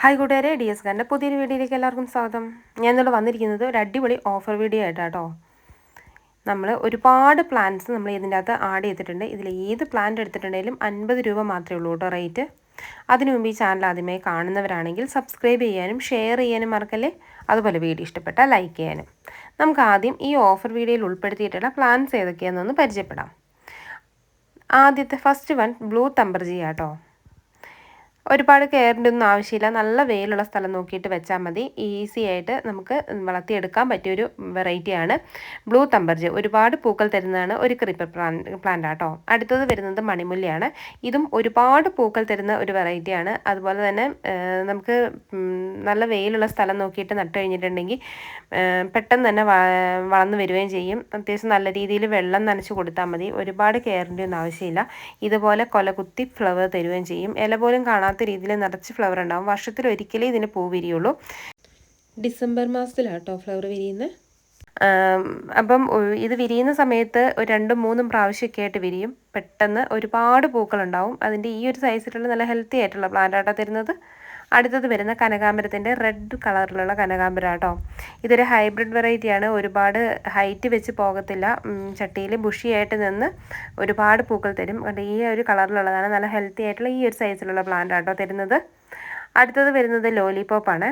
Hi കൂട്ടുകാരെ D S കാരന്റെ പുതിയൊരു വീഡിയോയിലേക്ക് എല്ലാവർക്കും സ്വാഗതം. ഞാൻ ഇന്നലെ വന്നിരിക്കുന്നത് ഒരു അടിപൊളി ഓഫർ വീഡിയോ ആയിട്ടാട്ടോ നമ്മൾ ഒരുപാട് പ്ലാൻസ് നമ്മൾ ഇതിന്റെ അകത്ത് ആഡ് ചെയ്തിട്ടുണ്ട്. ഇതിൽ ഏത് പ്ലാന്റ് എടുത്തിട്ടുണ്ടെങ്കിലും അൻപത് രൂപ മാത്രമേ ഉള്ളൂ കേട്ടോ റേറ്റ് അതിനു മുമ്പ് ഈ ചാനൽ ആദ്യമായി കാണുന്നവരാണെങ്കിൽ സബ്സ്ക്രൈബ് ചെയ്യാനും ഷെയർ ചെയ്യാനും മറക്കല്ലേ? അതുപോലെ വീഡിയോ ഇഷ്ടപ്പെട്ടാൽ ലൈക്ക് ചെയ്യാനും. നമുക്ക് ആദ്യം ഈ ഓഫർ വീഡിയോയിൽ ഉൾപ്പെടുത്തിയിട്ടുള്ള പ്ലാൻസ് ഏതൊക്കെയാണെന്നൊന്ന് പരിചയപ്പെടാം. ആദ്യത്തെ ഫസ്റ്റ് വൺ ബ്ലൂ തമ്പർജി ആട്ടോ ഒരുപാട് കെയറിന്റെ ഒന്നും ആവശ്യമില്ല. നല്ല വെയിലുള്ള സ്ഥലം നോക്കിയിട്ട് വെച്ചാൽ മതി. ഈസി ആയിട്ട് നമുക്ക് വളർത്തിയെടുക്കാൻ പറ്റിയൊരു വെറൈറ്റിയാണ് ബ്ലൂ തമ്പർജ്. ഒരുപാട് പൂക്കൾ തരുന്നതാണ് ഒരു ക്രീപ്പർ പ്ലാന്റ് പ്ലാന്റ് ആട്ടോ അടുത്തത് വരുന്നത് മണിമുല്ലയാണ് ഇതും ഒരുപാട് പൂക്കൾ തരുന്ന ഒരു വെറൈറ്റിയാണ്. അതുപോലെ തന്നെ നമുക്ക് നല്ല വെയിലുള്ള സ്ഥലം നോക്കിയിട്ട് നട്ട് കഴിഞ്ഞിട്ടുണ്ടെങ്കിൽ പെട്ടെന്ന് തന്നെ വളർന്നു വരികയും ചെയ്യും. അത്യാവശ്യം നല്ല രീതിയിൽ വെള്ളം നനച്ച് കൊടുത്താൽ മതി. ഒരുപാട് കെയറിന്റെ ഒന്നും ആവശ്യമില്ല. ഇതുപോലെ കൊലകുത്തി ഫ്ലവർ തരുകയും ചെയ്യും. ഇല പോലും കാണാത്ത രീതിയിൽ നിറച്ച് ഫ്ലവർ ഉണ്ടാവും. വർഷത്തിൽ ഒരിക്കലേ ഇതിന് പൂ വിരിയുള്ളൂ. ഡിസംബർ മാസത്തിലാട്ടോ ഫ്ലവർ വിരിയുന്നത് അപ്പം ഇത് വിരിയുന്ന സമയത്ത് ഒരു രണ്ടും മൂന്നും പ്രാവശ്യമൊക്കെ ആയിട്ട് വിരിയും. പെട്ടെന്ന് ഒരുപാട് പൂക്കളുണ്ടാവും. അതിന്റെ ഈ ഒരു സൈസിലുള്ള നല്ല ഹെൽത്തി ആയിട്ടുള്ള പ്ലാന്റ് ആട്ടോ തരുന്നത്. അടുത്തത് വരുന്ന കനകാമ്പരത്തിന്റെ റെഡ് കളറിലുള്ള കനകാമ്പരം കേട്ടോ ഇതൊരു ഹൈബ്രിഡ് വെറൈറ്റിയാണ് ഒരുപാട് ഹൈറ്റ് വെച്ച് പോകത്തില്ല. ചട്ടിയിൽ ബുഷിയായിട്ട് നിന്ന് ഒരുപാട് പൂക്കൾ തരും. കണ്ട് ഈ ഒരു കളറിലുള്ളതാണ് നല്ല ഹെൽത്തി ആയിട്ടുള്ള ഈ ഒരു സൈസിലുള്ള പ്ലാന്റ് ആട്ടോ തരുന്നത്. അടുത്തത് വരുന്നത് ലോലിപോപ്പാണ്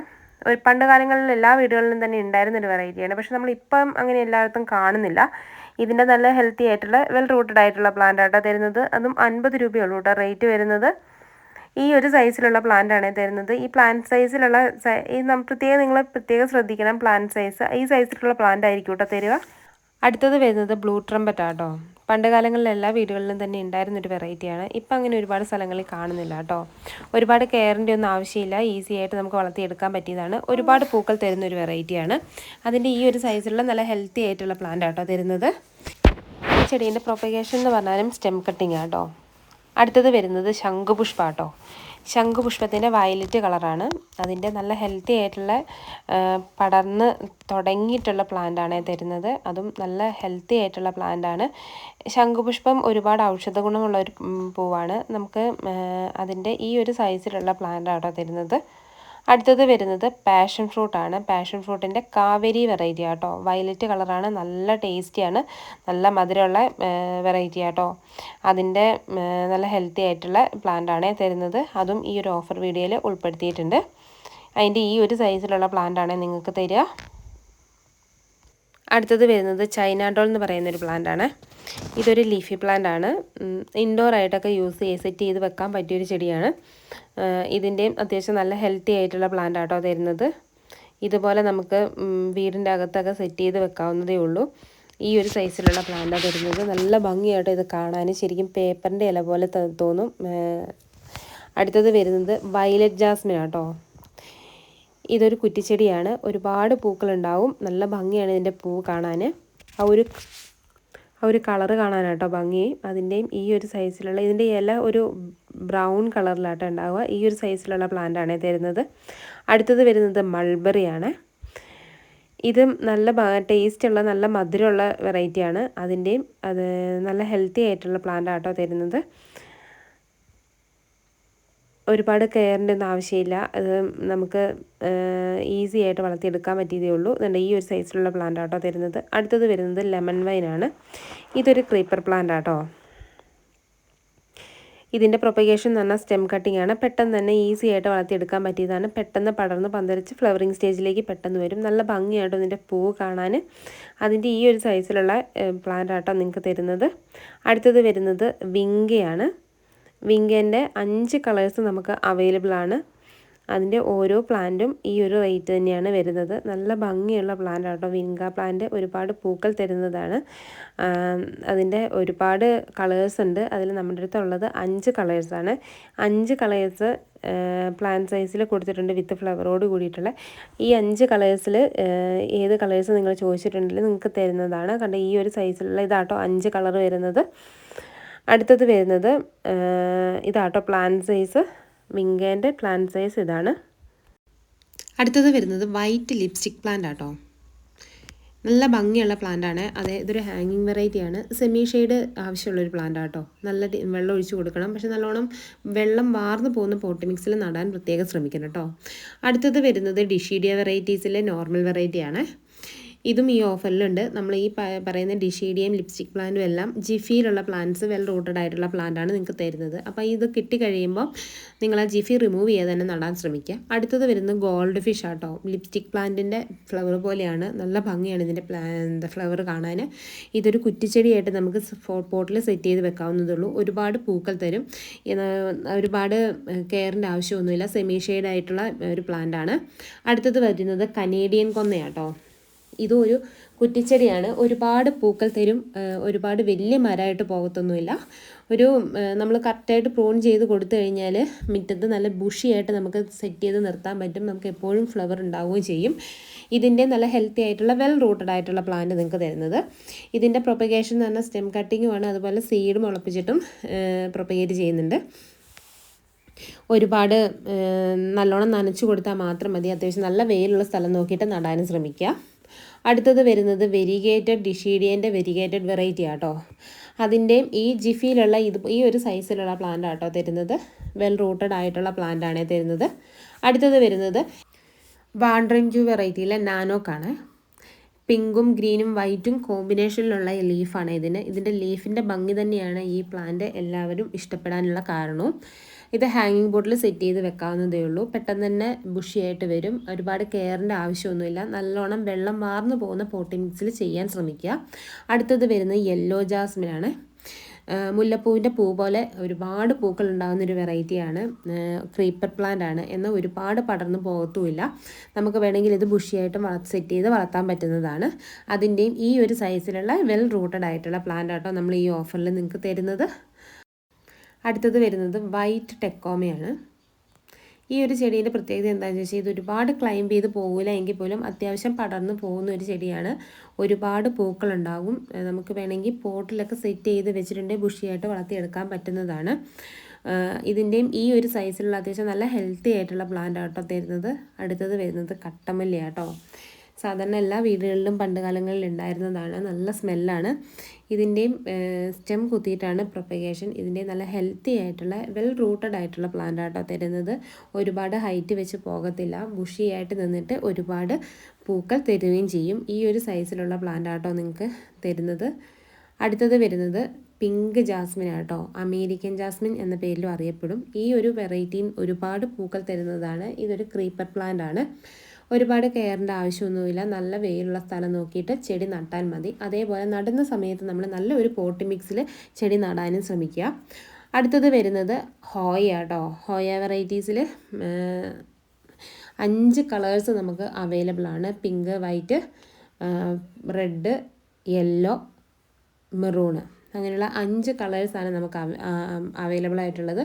ഒരു പണ്ട് കാലങ്ങളിൽ എല്ലാ വീടുകളിലും തന്നെ ഉണ്ടായിരുന്ന ഒരു വെറൈറ്റിയാണ് പക്ഷെ നമ്മൾ ഇപ്പം അങ്ങനെ എല്ലായിടത്തും കാണുന്നില്ല. ഇതിന്റെ നല്ല ഹെൽത്തി ആയിട്ടുള്ള വെൽ റൂട്ടഡ് ആയിട്ടുള്ള പ്ലാന്റ് ആട്ടോ തരുന്നത്. അതും അൻപത് രൂപയുള്ളൂ കേട്ടോ റേറ്റ് വരുന്നത്. ഈ ഒരു സൈസിലുള്ള പ്ലാന്റ് ആണ് തരുന്നത്. ഈ പ്ലാന്റ് സൈസിലുള്ള ഈ പ്രത്യേകം നിങ്ങൾ പ്രത്യേകം ശ്രദ്ധിക്കണം പ്ലാന്റ് സൈസ് ഈ സൈസിലുള്ള പ്ലാന്റ് ആയിരിക്കും കേട്ടോ തരിക. അടുത്തത് വരുന്നത് ബ്ലൂ ട്രംപറ്റ് ആട്ടോ. പണ്ട് കാലങ്ങളിൽ എല്ലാ വീടുകളിലും തന്നെ ഉണ്ടായിരുന്ന ഒരു വെറൈറ്റിയാണ് ഇപ്പം അങ്ങനെ ഒരുപാട് സ്ഥലങ്ങളിൽ കാണുന്നില്ല കേട്ടോ ഒരുപാട് കെയറിന്റെ ഒന്നും ആവശ്യമില്ല. ഈസി ആയിട്ട് നമുക്ക് വളർത്തിയെടുക്കാൻ പറ്റിയതാണ്. ഒരുപാട് പൂക്കൾ തരുന്ന ഒരു വെറൈറ്റിയാണ് അതിന്റെ ഈ ഒരു സൈസിലുള്ള നല്ല ഹെൽത്തി ആയിട്ടുള്ള പ്ലാന്റ് ആട്ടോ തരുന്നത്. ചെടീന്റെ പ്രൊപ്പഗേഷൻ എന്ന് പറഞ്ഞാലും സ്റ്റെം കട്ടിങ് ആട്ടോ അടുത്തത് വരുന്നത് ശംഖുപുഷ്പാട്ടോ. ശംഖുപുഷ്പത്തിന്റെ വയലറ്റ് കളറാണ്. അതിന്റെ നല്ല ഹെൽത്തി ആയിട്ടുള്ള പടർന്ന് തുടങ്ങിയിട്ടുള്ള പ്ലാന്റാണ് തരുന്നത്. അതും നല്ല ഹെൽത്തി ആയിട്ടുള്ള പ്ലാന്റാണ് ശംഖുപുഷ്പം ഒരുപാട് ഔഷധ ഗുണമുള്ള ഒരു പൂവാണ്. നമുക്ക് അതിന്റെ ഈ ഒരു സൈസിലുള്ള പ്ലാന്റാണ് തരുന്നത്. അടുത്തത് വരുന്നത് പാഷൻ ഫ്രൂട്ടാണ് പാഷൻ ഫ്രൂട്ടിന്റെ കാവേരി വെറൈറ്റി ആട്ടോ. വയലറ്റ് കളറാണ് നല്ല ടേസ്റ്റിയാണ് നല്ല മധുരമുള്ള വെറൈറ്റി ആട്ടോ. അതിന്റെ നല്ല ഹെൽത്തി ആയിട്ടുള്ള പ്ലാന്റാണ് തരുന്നത്. അതും ഈ ഒരു ഓഫർ വീഡിയോയിൽ ഉൾപ്പെടുത്തിയിട്ടുണ്ട്. അതിന്റെ ഈ ഒരു സൈസിലുള്ള പ്ലാന്റാണ് നിങ്ങൾക്ക് തരിക. അടുത്തത് വരുന്നത് ചൈന ഡോൾ എന്ന് പറയുന്ന ഒരു പ്ലാന്റ് ആണ്. ഇതൊരു ലീഫി പ്ലാന്റ് ആണ്. ഇൻഡോർ ആയിട്ടൊക്കെ യൂസ് ചെയ്ത് സെറ്റ് ചെയ്ത് വെക്കാൻ പറ്റിയൊരു ചെടിയാണ്. ഇതിന്റെയും അത്യാവശ്യം നല്ല ഹെൽത്തി ആയിട്ടുള്ള പ്ലാന്റ് ആട്ടോ തരുന്നത്. ഇതുപോലെ നമുക്ക് വീടിന്റെ അകത്തൊക്കെ സെറ്റ് ചെയ്ത് വെക്കാവുന്നതേ ഉള്ളൂ. ഈ ഒരു സൈസിലുള്ള പ്ലാന്റാണ് തരുന്നത്. നല്ല ഭംഗിയായിട്ട് ഇത് കാണാൻ ശരിക്കും പേപ്പറിന്റെ ഇല പോലെ തോന്നും. അടുത്തത് വരുന്നത് വയലറ്റ് ജാസ്മിൻ ആട്ടോ. ഇതൊരു കുറ്റിച്ചെടിയാണ്. ഒരുപാട് പൂക്കളുണ്ടാവും. നല്ല ഭംഗിയാണ് ഇതിന്റെ പൂ കാണാൻ ആ ഒരു ആ ഒരു കളറ് കാണാനാട്ടോ ഭംഗി. അതിന്റെയും ഈ ഒരു സൈസിലുള്ള ഇതിന്റെ ഇല ഒരു ബ്രൗൺ കളറിലാട്ടോ ഉണ്ടാവുക. ഈ ഒരു സൈസിലുള്ള പ്ലാന്റാണ് തരുന്നത് അടുത്തത് വരുന്നത് മൾബറിയാണ്. ഇതും നല്ല ടേസ്റ്റുള്ള നല്ല മധുരമുള്ള വെറൈറ്റിയാണ് അതിന്റെയും അത് നല്ല ഹെൽത്തി ആയിട്ടുള്ള പ്ലാന്റ് ആട്ടോ തരുന്നത്. ഒരുപാട് കെയറിന്റെ ഒന്നും ആവശ്യമില്ല. അത് നമുക്ക് ഈസി ആയിട്ട് വളർത്തിയെടുക്കാൻ പറ്റിയതേ ഉള്ളൂ. എന്നുണ്ട് ഈ ഒരു സൈസിലുള്ള പ്ലാന്റ് ആട്ടോ തരുന്നത്. അടുത്തത് വരുന്നത് ലെമൺ വൈൻ വൈനാണ് ഇതൊരു ക്രീപ്പർ പ്ലാന്റ് ആട്ടോ. ഇതിന്റെ പ്രൊപ്പഗേഷൻ എന്ന് പറഞ്ഞാൽ സ്റ്റെം കട്ടിംഗ് ആണ്. പെട്ടെന്ന് തന്നെ ഈസി ആയിട്ട് വളർത്തിയെടുക്കാൻ പറ്റിയതാണ്. പെട്ടെന്ന് പടർന്ന് പന്തരിച്ച് ഫ്ലവറിങ് സ്റ്റേജിലേക്ക് പെട്ടെന്ന് വരും. നല്ല ഭംഗിയായിട്ടോ ഇതിന്റെ പൂ കാണാൻ അതിന്റെ ഈ ഒരു സൈസിലുള്ള പ്ലാന്റ് ആട്ടോ നിങ്ങൾക്ക് തരുന്നത്. അടുത്തത് വരുന്നത് വിങ്കയാണ്. വിങ്കന്റെ അഞ്ച് കളേഴ്സ് നമുക്ക് അവൈലബിൾ ആണ് അതിന്റെ ഓരോ പ്ലാന്റും ഈ ഒരു റേറ്റ് തന്നെയാണ് വരുന്നത്. നല്ല ഭംഗിയുള്ള പ്ലാന്റ് ആട്ടോ. വിങ്ക പ്ലാന്റ് ഒരുപാട് പൂക്കൾ തരുന്നതാണ്. അതിന്റെ ഒരുപാട് കളേഴ്സ് ഉണ്ട്. അതിൽ നമ്മുടെ അടുത്തുള്ളത് അഞ്ച് കളേഴ്സാണ് അഞ്ച് കളേഴ്സ് പ്ലാൻ സൈസിൽ കൊടുത്തിട്ടുണ്ട് വിത്ത് ഫ്ലവറോട് കൂടിയിട്ടുള്ള. ഈ അഞ്ച് കളേഴ്സിൽ ഏത് കളേഴ്സ് നിങ്ങൾ ചോദിച്ചിട്ടുണ്ടെങ്കിൽ നിങ്ങൾക്ക് തരുന്നതാണ്. കണ്ട ഈ ഒരു സൈസിലുള്ള ഇതാട്ടോ അഞ്ച് കളർ വരുന്നത്. അടുത്തത് വരുന്നത് ഇതാട്ടോ പ്ലാൻ സൈസ് വിങ്കേന്റെ പ്ലാൻ സൈസ് ഇതാണ്. അടുത്തത് വരുന്നത് വൈറ്റ് ലിപ്സ്റ്റിക് പ്ലാന്റ് ആട്ടോ. നല്ല ഭംഗിയുള്ള പ്ലാന്റ് ആണ്. അതെ ഇതൊരു ഹാങ്ങിങ് വെറൈറ്റി ആണ്. സെമി ഷെയ്ഡ് ആവശ്യമുള്ളൊരു പ്ലാന്റ് ആട്ടോ. നല്ല വെള്ളം ഒഴിച്ച് കൊടുക്കണം. പക്ഷെ നല്ലോണം വെള്ളം വാർന്നു പോകുന്ന പോട്ട് മിക്സിൽ നടാൻ പ്രത്യേകം ശ്രമിക്കണം കേട്ടോ അടുത്തത് വരുന്നത് ഡിഷീഡിയ വെറൈറ്റീസിലെ നോർമൽ വെറൈറ്റി ആണ്. ഇതും ഈ ഓഫറിലുണ്ട്. നമ്മൾ ഈ പറയുന്ന ഡിഷീഡിയം ലിപ്സ്റ്റിക് പ്ലാന്റും എല്ലാം ജിഫിയിലുള്ള പ്ലാന്റ്സ് വെൽ റൂട്ടഡ് ആയിട്ടുള്ള പ്ലാന്റാണ് നിങ്ങൾക്ക് തരുന്നത്. അപ്പോൾ ഇത് കിട്ടിക്കഴിയുമ്പോൾ നിങ്ങൾ ആ ജിഫി റിമൂവ് ചെയ്യാതെ തന്നെ നടാൻ ശ്രമിക്കുക. അടുത്തത് വരുന്നത് ഗോൾഡ് ഫിഷ് ആട്ടോ. ലിപ്സ്റ്റിക് പ്ലാന്റിന്റെ ഫ്ലവർ പോലെയാണ്. നല്ല ഭംഗിയാണ് ഇതിന്റെ പ്ലാ ഫ്ലവർ കാണാൻ ഇതൊരു കുറ്റിച്ചെടിയായിട്ട് നമുക്ക് പോട്ടിൽ സെറ്റ് ചെയ്ത് വെക്കാവുന്നതുള്ളൂ ഒരുപാട് പൂക്കൾ തരും. ഒരുപാട് കെയറിന്റെ ആവശ്യമൊന്നുമില്ല. സെമി ആയിട്ടുള്ള ഒരു പ്ലാന്റ് ആണ്. അടുത്തത് വരുന്നത് കനേഡിയൻ കൊന്നയാട്ടോ. ഇതും ഒരു കുറ്റിച്ചെടിയാണ്. ഒരുപാട് പൂക്കൾ തരും. ഒരുപാട് വലിയ മരമായിട്ട് പോകത്തൊന്നുമില്ല. ഒരു നമ്മൾ കറക്റ്റായിട്ട് പ്രൂൺ ചെയ്ത് കൊടുത്തു കഴിഞ്ഞാൽ മുറ്റത്ത് നല്ല ബുഷിയായിട്ട് നമുക്ക് സെറ്റ് ചെയ്ത് നിർത്താൻ പറ്റും. നമുക്ക് എപ്പോഴും ഫ്ലവർ ഉണ്ടാവുകയും ചെയ്യും. ഇതിന്റെ നല്ല ഹെൽത്തി ആയിട്ടുള്ള വെൽ റൂട്ടഡ് ആയിട്ടുള്ള പ്ലാന്റ് നിങ്ങൾക്ക് തരുന്നത്. ഇതിന്റെ പ്രൊപ്പഗേഷൻ എന്ന് പറഞ്ഞാൽ സ്റ്റെം കട്ടിങ്ങുമാണ് അതുപോലെ സീഡ് മുളപ്പിച്ചിട്ടും പ്രൊപ്പഗേറ്റ് ചെയ്യുന്നുണ്ട്. ഒരുപാട് നല്ലോണം നനച്ചു കൊടുത്താൽ മാത്രം മതി. അത്യാവശ്യം നല്ല വെയിലുള്ള സ്ഥലം നോക്കിയിട്ട് നടാനും ശ്രമിക്കുക. അടുത്തത് വരുന്നത് വെരിഗേറ്റഡ് ഡിഷീഡിയന്റെ വെരിഗേറ്റഡ് വെറൈറ്റി ആട്ടോ. അതിന്റെയും ഈ ജിഫിയിലുള്ള ഇത് ഈ ഒരു സൈസിലുള്ള പ്ലാന്റ് ആട്ടോ തരുന്നത്. വെൽ റൂട്ടഡ് ആയിട്ടുള്ള പ്ലാന്റ് ആണ് തരുന്നത്. അടുത്തത് വരുന്നത് വാണ്ടറിഞ്ചു വെറൈറ്റിയിലെ നാനോക്കാണ് പിങ്കും ഗ്രീനും വൈറ്റും കോമ്പിനേഷനിലുള്ള ലീഫാണ് ഇതിന്. ഇതിന്റെ ലീഫിന്റെ ഭംഗി തന്നെയാണ് ഈ പ്ലാന്റ് എല്ലാവരും ഇഷ്ടപ്പെടാനുള്ള കാരണവും. ഇത് ഹാങ്ങിങ് ബോർഡിൽ സെറ്റ് ചെയ്ത് വെക്കാവുന്നതേ ഉള്ളൂ. പെട്ടെന്ന് തന്നെ ബുഷിയായിട്ട് വരും. ഒരുപാട് കെയറിന്റെ ആവശ്യമൊന്നുമില്ല. നല്ലോണം വെള്ളം വാർന്നു പോകുന്ന പോട്ടിങ്സിൽ ചെയ്യാൻ ശ്രമിക്കുക. അടുത്തത് വരുന്നത് യെല്ലോ ജാസ്മിനാണ് മുല്ലപ്പൂവിന്റെ പൂ പോലെ ഒരുപാട് പൂക്കൾ ഉണ്ടാകുന്ന ഒരു വെറൈറ്റിയാണ് ക്രീപ്പർ പ്ലാന്റ് ആണ്. എന്നാൽ ഒരുപാട് പടർന്നു പോകത്തുമില്ല. നമുക്ക് വേണമെങ്കിൽ ഇത് ബുഷിയായിട്ട് വളർത്ത് സെറ്റ് ചെയ്ത് വളർത്താൻ പറ്റുന്നതാണ്. അതിന്റെയും ഈ ഒരു സൈസിലുള്ള വെൽ റൂട്ടഡ് ആയിട്ടുള്ള പ്ലാന്റ് ആട്ടോ നമ്മൾ ഈ ഓഫറിൽ നിങ്ങൾക്ക് തരുന്നത്. അടുത്തത് വരുന്നത് വൈറ്റ് ടെക്കോമയാണ്. ഈ ഒരു ചെടീന്റെ പ്രത്യേകത എന്താണെന്ന് വെച്ചാൽ ഇത് ഒരുപാട് ക്ലൈംബ് ചെയ്ത് പോകില്ല എങ്കിൽ പോലും അത്യാവശ്യം പടർന്നു പോകുന്ന ഒരു ചെടിയാണ്. ഒരുപാട് പൂക്കളുണ്ടാകും. നമുക്ക് വേണമെങ്കിൽ പോട്ടിലൊക്കെ സെറ്റ് ചെയ്ത് വെച്ചിട്ടുണ്ടെങ്കിൽ ബുഷിയായിട്ട് വളർത്തിയെടുക്കാൻ പറ്റുന്നതാണ്. ഇതിന്റെയും ഈ ഒരു സൈസിലുള്ള അത്യാവശ്യം നല്ല ഹെൽത്തി ആയിട്ടുള്ള പ്ലാന്റ് ആട്ടോ തരുന്നത്. അടുത്തത് വരുന്നത് കട്ടമല്ലിയാട്ടോ. സാധാരണ എല്ലാ വീടുകളിലും പണ്ട് കാലങ്ങളിൽ ഉണ്ടായിരുന്നതാണ്. നല്ല സ്മെല്ലാണ്. ഇതിന്റെയും സ്റ്റെം കുത്തിയിട്ടാണ് പ്രൊപ്പഗേഷൻ. ഇതിന്റെ നല്ല ഹെൽത്തി ആയിട്ടുള്ള വെൽ റൂട്ടഡ് ആയിട്ടുള്ള പ്ലാന്റ് ആട്ടോ തരുന്നത്. ഒരുപാട് ഹൈറ്റ് വെച്ച് പോകത്തില്ല. ബുഷിയായിട്ട് നിന്നിട്ട് ഒരുപാട് പൂക്കൾ തരുകയും ചെയ്യും. ഈ ഒരു സൈസിലുള്ള പ്ലാന്റ് ആട്ടോ നിങ്ങൾക്ക് തരുന്നത്. അടുത്തത് വരുന്നത് പിങ്ക് ജാസ്മിൻ ആട്ടോ. അമേരിക്കൻ ജാസ്മിൻ എന്ന പേരിലും അറിയപ്പെടും. ഈ ഒരു വെറൈറ്റിയും ഒരുപാട് പൂക്കൾ തരുന്നതാണ്. ഇതൊരു ക്രീപ്പർ പ്ലാന്റ് ആണ്. ഒരുപാട് കെയറിന്റെ ആവശ്യമൊന്നുമില്ല. നല്ല വെയിലുള്ള സ്ഥലം നോക്കിയിട്ട് ചെടി നട്ടാൽ മതി. അതേപോലെ നടുന്ന സമയത്ത് നമ്മൾ നല്ല ഒരു പോട്ടി മിക്സിൽ ചെടി നടാനും ശ്രമിക്കുക. അടുത്തത് വരുന്നത് ഹോയ കേട്ടോ. ഹോയ വെറൈറ്റീസിൽ അഞ്ച് കളേഴ്സ് നമുക്ക് അവൈലബിൾ ആണ്. Pink white red yellow maroon. അങ്ങനെയുള്ള അഞ്ച് കളേഴ്സാണ് നമുക്ക് അവൈലബിൾ ആയിട്ടുള്ളത്.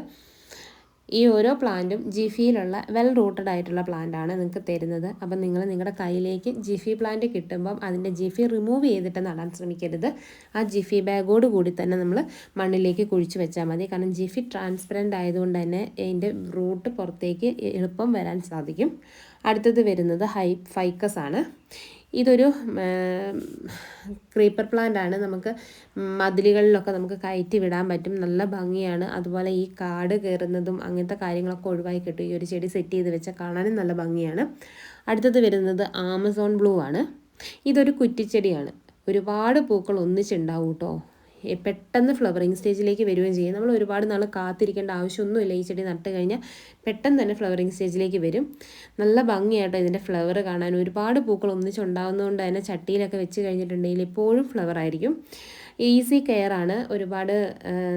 ഈ ഓരോ പ്ലാന്റും ജിഫിയിലുള്ള വെൽ റൂട്ടഡ് ആയിട്ടുള്ള പ്ലാന്റാണ് നിങ്ങൾക്ക് തരുന്നത്. അപ്പം നിങ്ങൾ നിങ്ങളുടെ കയ്യിലേക്ക് ജിഫി പ്ലാന്റ് കിട്ടുമ്പം അതിന്റെ ജിഫി റിമൂവ് ചെയ്തിട്ട് നടാൻ ശ്രമിക്കരുത്. ആ ജിഫി ബാഗോട് കൂടി തന്നെ നമ്മൾ മണ്ണിലേക്ക് കുഴിച്ച് വെച്ചാൽ മതി. കാരണം ജിഫി ട്രാൻസ്പെറന്റ് ആയതുകൊണ്ട് തന്നെ അതിന്റെ റൂട്ട് പുറത്തേക്ക് എളുപ്പം വരാൻ സാധിക്കും. അടുത്തത് വരുന്നത് ഹൈ ഫൈക്കസ് ആണ്. ഇതൊരു ക്രീപ്പർ പ്ലാന്റ് ആണ് നമുക്ക് മതിലുകളിലൊക്കെ നമുക്ക് കയറ്റി വിടാൻ പറ്റും. നല്ല ഭംഗിയാണ്. അതുപോലെ ഈ കാട് കയറുന്നതും അങ്ങനത്തെ കാര്യങ്ങളൊക്കെ ഒഴിവായി കിട്ടും. ഈ ഒരു ചെടി സെറ്റ് ചെയ്ത് വെച്ചാൽ കാണാനും നല്ല ഭംഗിയാണ്. അടുത്തത് വരുന്നത് ആമസോൺ ബ്ലൂ ആണ്. ഇതൊരു കുറ്റിച്ചെടിയാണ്. ഒരുപാട് പൂക്കൾ ഒന്നിച്ചുണ്ടാവും കേട്ടോ പെട്ടെന്ന് ഫ്ലവറിങ് സ്റ്റേജിലേക്ക് വരികയും ചെയ്യും. നമ്മൾ ഒരുപാട് നാൾ കാത്തിരിക്കേണ്ട ആവശ്യമൊന്നുമില്ല. ഈ ചെടി നട്ട് കഴിഞ്ഞാൽ പെട്ടെന്ന് തന്നെ ഫ്ലവറിങ് സ്റ്റേജിലേക്ക് വരും. നല്ല ഭംഗിയായിട്ട് ഇതിന്റെ ഫ്ലവർ കാണാൻ. ഒരുപാട് പൂക്കൾ ഒന്നിച്ചുണ്ടാകുന്നതുകൊണ്ട് തന്നെ ചട്ടിയിലൊക്കെ വെച്ച് കഴിഞ്ഞിട്ടുണ്ടെങ്കിൽ എപ്പോഴും ഫ്ലവർ ആയിരിക്കും. ഈസി കെയർ ആണ്. ഒരുപാട്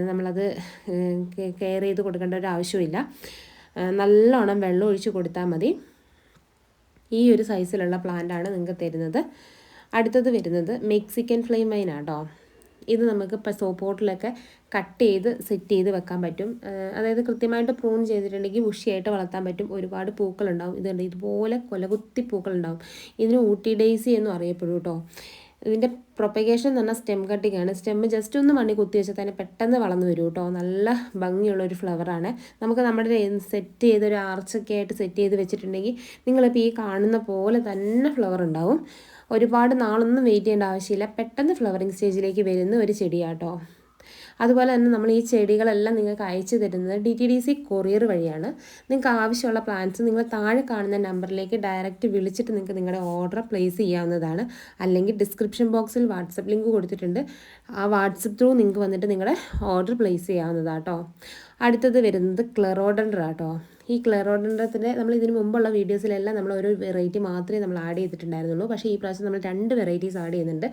നമ്മളത് കെയർ ചെയ്ത് കൊടുക്കേണ്ട ഒരു ആവശ്യമില്ല നല്ലോണം വെള്ളം ഒഴിച്ച് കൊടുത്താൽ മതി. ഈ ഒരു സൈസിലുള്ള പ്ലാന്റ് ആണ് നിങ്ങൾക്ക് തരുന്നത്. അടുത്തത് വരുന്നത് മെക്സിക്കൻ ഫ്ലെയിം വൈൻ ആട്ടോ ഇത് നമുക്ക് ഇപ്പോൾ സോപ്പ് ബോട്ടിലൊക്കെ കട്ട് ചെയ്ത് സെറ്റ് ചെയ്ത് വെക്കാൻ പറ്റും. അതായത് കൃത്യമായിട്ട് പ്രൂൺ ചെയ്തിട്ടുണ്ടെങ്കിൽ ഉഷിയായിട്ട് വളർത്താൻ പറ്റും. ഒരുപാട് പൂക്കളുണ്ടാവും. ഇതുണ്ട് ഇതുപോലെ കൊലകുത്തി പൂക്കളുണ്ടാവും. ഇതിന് ഊട്ടി ഡേയ്സി എന്നും അറിയപ്പെടും കേട്ടോ. ഇതിന്റെ പ്രൊപ്പഗേഷൻ എന്ന് പറഞ്ഞാൽ സ്റ്റെം കട്ടിംഗ് ആണ്. സ്റ്റെം ജസ്റ്റ് ഒന്ന് മണ്ണി കുത്തി വെച്ചാൽ തന്നെ പെട്ടെന്ന് വളർന്നു വരും കേട്ടോ. നല്ല ഭംഗിയുള്ള ഒരു ഫ്ലവറാണ് നമുക്ക് നമ്മുടെ സെറ്റ് ചെയ്ത് ഒരു ആർച്ചൊക്കെ ആയിട്ട് സെറ്റ് ചെയ്ത് വെച്ചിട്ടുണ്ടെങ്കിൽ നിങ്ങളിപ്പോൾ ഈ കാണുന്ന പോലെ തന്നെ ഫ്ലവർ ഉണ്ടാവും. ഒരുപാട് നാളൊന്നും വെയിറ്റ് ചെയ്യേണ്ട ആവശ്യമില്ല. പെട്ടെന്ന് ഫ്ലവറിങ് സ്റ്റേജിലേക്ക് വരുന്ന ഒരു ചെടിയാട്ടോ. അതുപോലെ തന്നെ നമ്മൾ ഈ ചെടികളെല്ലാം നിങ്ങൾക്ക് അയച്ചു തരുന്നത് D T D C courier വഴിയാണ്. നിങ്ങൾക്ക് ആവശ്യമുള്ള പ്ലാന്റ്സ് നിങ്ങൾ താഴെ കാണുന്ന നമ്പറിലേക്ക് ഡയറക്റ്റ് വിളിച്ചിട്ട് നിങ്ങൾക്ക് നിങ്ങളുടെ ഓർഡർ പ്ലേസ് ചെയ്യാവുന്നതാണ്. അല്ലെങ്കിൽ ഡിസ്ക്രിപ്ഷൻ ബോക്സിൽ വാട്സപ്പ് ലിങ്ക് കൊടുത്തിട്ടുണ്ട്. ആ വാട്സപ്പ് ത്രൂ നിങ്ങൾക്ക് വന്നിട്ട് നിങ്ങളുടെ ഓർഡർ പ്ലേസ് ചെയ്യാവുന്നതാട്ടോ. അടുത്തത് വരുന്നത് ക്ലെറോഡൻഡർ ആട്ടോ ഈ ക്ലെറോഡൻഡ്രത്തിന്റെ നമ്മൾ ഇതിന് മുമ്പുള്ള വീഡിയോസിലെല്ലാം നമ്മൾ ഒരു വെറൈറ്റി മാത്രമേ നമ്മൾ ആഡ് ചെയ്തിട്ടുണ്ടായിരുന്നുള്ളൂ. പക്ഷേ ഈ പ്രാവശ്യം നമ്മൾ രണ്ട് വെറൈറ്റീസ് ആഡ് ചെയ്യുന്നുണ്ട്.